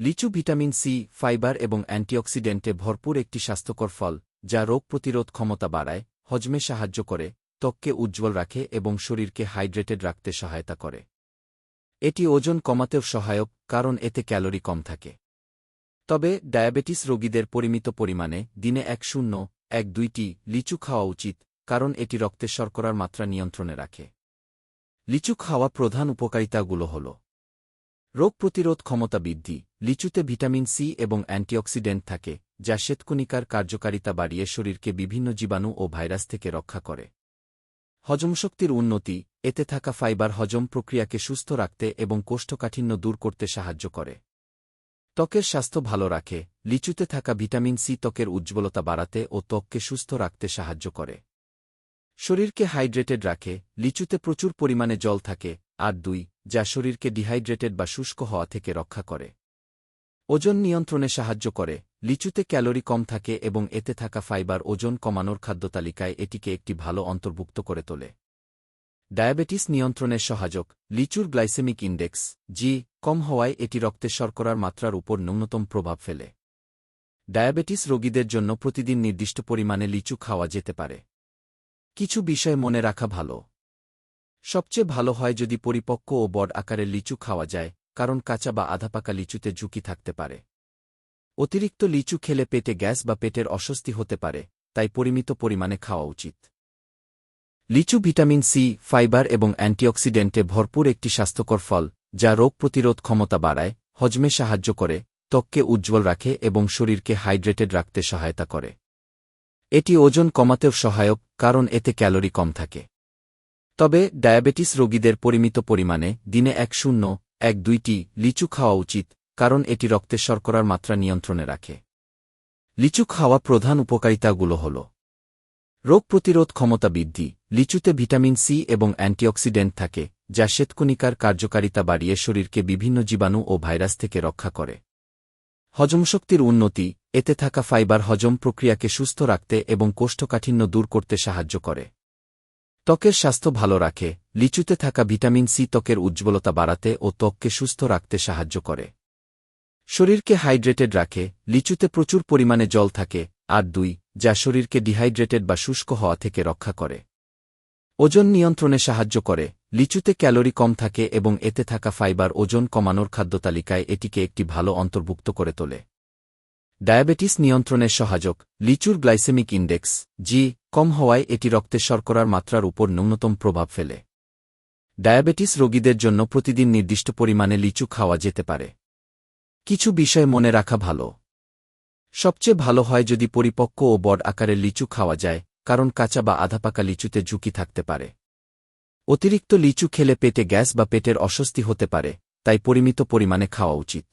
লিচু vitamin C, fibre এবং অ্যান্টিঅক্সিডেন্টে ভরপুর একটি স্বাস্থ্যকর ফল, যা রোগ প্রতিরোধ ক্ষমতা বাড়ায়, হজমে সাহায্য করে, ত্বককে উজ্জ্বল রাখে এবং শরীরকে হাইড্রেটেড রাখতে সহায়তা করে। এটি ওজন কমাতেও সহায়ক, কারণ এতে ক্যালোরি কম থাকে। তবে ডায়াবেটিস রোগীদের পরিমিত পরিমাণে দিনে এক শূন্য, এক দুইটি লিচু খাওয়া উচিত, কারণ এটি রক্তে শর্করার মাত্রা নিয়ন্ত্রণে রাখে। লিচু খাওয়া প্রধান উপকারিতাগুলো হল রোগ প্রতিরোধ ক্ষমতা বৃদ্ধি, লিচুতে ভিটামিন সি এবং অ্যান্টিঅক্সিডেন্ট থাকে, যা শ্বেতকণিকার কার্যকারিতা বাড়িয়ে শরীরকে বিভিন্ন জীবাণু ও ভাইরাস থেকে রক্ষা করে। হজমশক্তির উন্নতি, এতে থাকা ফাইবার হজম প্রক্রিয়াকে সুস্থ রাখতে এবং কোষ্ঠকাঠিন্য দূর করতে সাহায্য করে। ত্বকের স্বাস্থ্য ভালো রাখে, লিচুতে থাকা ভিটামিন সি ত্বকের উজ্জ্বলতা বাড়াতে ও ত্বককে সুস্থ রাখতে সাহায্য করে। শরীরকে হাইড্রেটেড রাখে, লিচুতে প্রচুর পরিমাণে জল থাকে, আর দুই, যা শরীরকে ডিহাইড্রেটেড বা শুষ্ক হওয়া থেকে রক্ষা করে। ওজন নিয়ন্ত্রণে সাহায্য করে, লিচুতে ক্যালোরি কম থাকে এবং এতে থাকা ফাইবার ওজন কমানোর খাদ্য তালিকায় এটিকে একটি ভালো অন্তর্ভুক্ত করে তোলে। ডায়াবেটিস নিয়ন্ত্রণের সহায়ক, লিচুর গ্লাইসেমিক ইন্ডেক্স, জি, কম হওয়ায় এটি রক্তে শর্করার মাত্রার উপর ন্যূনতম প্রভাব ফেলে। ডায়াবেটিস রোগীদের জন্য প্রতিদিন নির্দিষ্ট পরিমাণে লিচু খাওয়া যেতে পারে। কিছু বিষয় মনে রাখা ভালো। সবচেয়ে ভালো হয় যদি পরিপক্ক ও বড় আকারের লিচু খাওয়া যায়, কারণ কাঁচা বা আধাপাকা লিচুতে ঝুঁকি থাকতে পারে। অতিরিক্ত লিচু খেলে পেটে গ্যাস বা পেটের অস্বস্তি হতে পারে, তাই পরিমিত পরিমাণে খাওয়া উচিত। লিচু ভিটামিন সি, ফাইবার এবং অ্যান্টিঅক্সিডেন্টে ভরপুর একটি স্বাস্থ্যকর ফল, যা রোগ প্রতিরোধ ক্ষমতা বাড়ায়, হজমে সাহায্য করে, ত্বককে উজ্জ্বল রাখে এবং শরীরকে হাইড্রেটেড রাখতে সহায়তা করে। এটি ওজন কমাতেও সহায়ক, কারণ এতে ক্যালোরি কম থাকে। তবে, ডায়াবেটিস রোগীদের পরিমিত পরিমাণে দিনে এক শূন্য, এক দুইটি লিচু খাওয়া উচিত, কারণ এটি রক্তে শর্করার মাত্রা নিয়ন্ত্রণে রাখে। লিচু খাওয়া প্রধান উপকারিতাগুলো হল রোগ প্রতিরোধ ক্ষমতা বৃদ্ধি, লিচুতে ভিটামিন সি এবং অ্যান্টিঅক্সিডেন্ট থাকে, যা শ্বেতকণিকার কার্যকারিতা বাড়িয়ে শরীরকে বিভিন্ন জীবাণু ও ভাইরাস থেকে রক্ষা করে। হজমশক্তির উন্নতি, এতে থাকা ফাইবার হজম প্রক্রিয়াকে সুস্থ রাখতে এবং কোষ্ঠকাঠিন্য দূর করতে সাহায্য করে। ত্বকের স্বাস্থ্য ভালো রাখে, লিচুতে থাকা ভিটামিন সি ত্বকের উজ্জ্বলতা বাড়াতে ও ত্বককে সুস্থ রাখতে সাহায্য করে। শরীরকে হাইড্রেটেড রাখে, লিচুতে প্রচুর পরিমাণে জল থাকে, আর দুই, যা শরীরকে ডিহাইড্রেটেড বা শুষ্ক হওয়া থেকে রক্ষা করে। ওজন নিয়ন্ত্রণে সাহায্য করে লিচুতে ক্যালোরি কম থাকে এবং এতে থাকা ফাইবার ওজন কমানোর খাদ্যতালিকায় এটিকে একটি ভালো অন্তর্ভুক্ত করে তোলে। ডায়াবেটিস নিয়ন্ত্রণের সহায়ক, লিচুর গ্লাইসেমিক ইন্ডেক্স, জি, কম হওয়ায় এটি রক্তে শর্করার মাত্রার উপর ন্যূনতম প্রভাব ফেলে। ডায়াবেটিস রোগীদের জন্য প্রতিদিন নির্দিষ্ট পরিমাণে লিচু খাওয়া যেতে পারে। কিছু বিষয় মনে রাখা ভালো। সবচেয়ে ভালো হয় যদি পরিপক্ক ও বড় আকারের লিচু খাওয়া যায়, কারণ কাঁচা বা আধাপাকা লিচুতে ঝুঁকি থাকতে পারে। অতিরিক্ত লিচু খেলে পেটে গ্যাস বা পেটের অস্বস্তি হতে পারে, তাই পরিমিত পরিমাণে খাওয়া উচিত।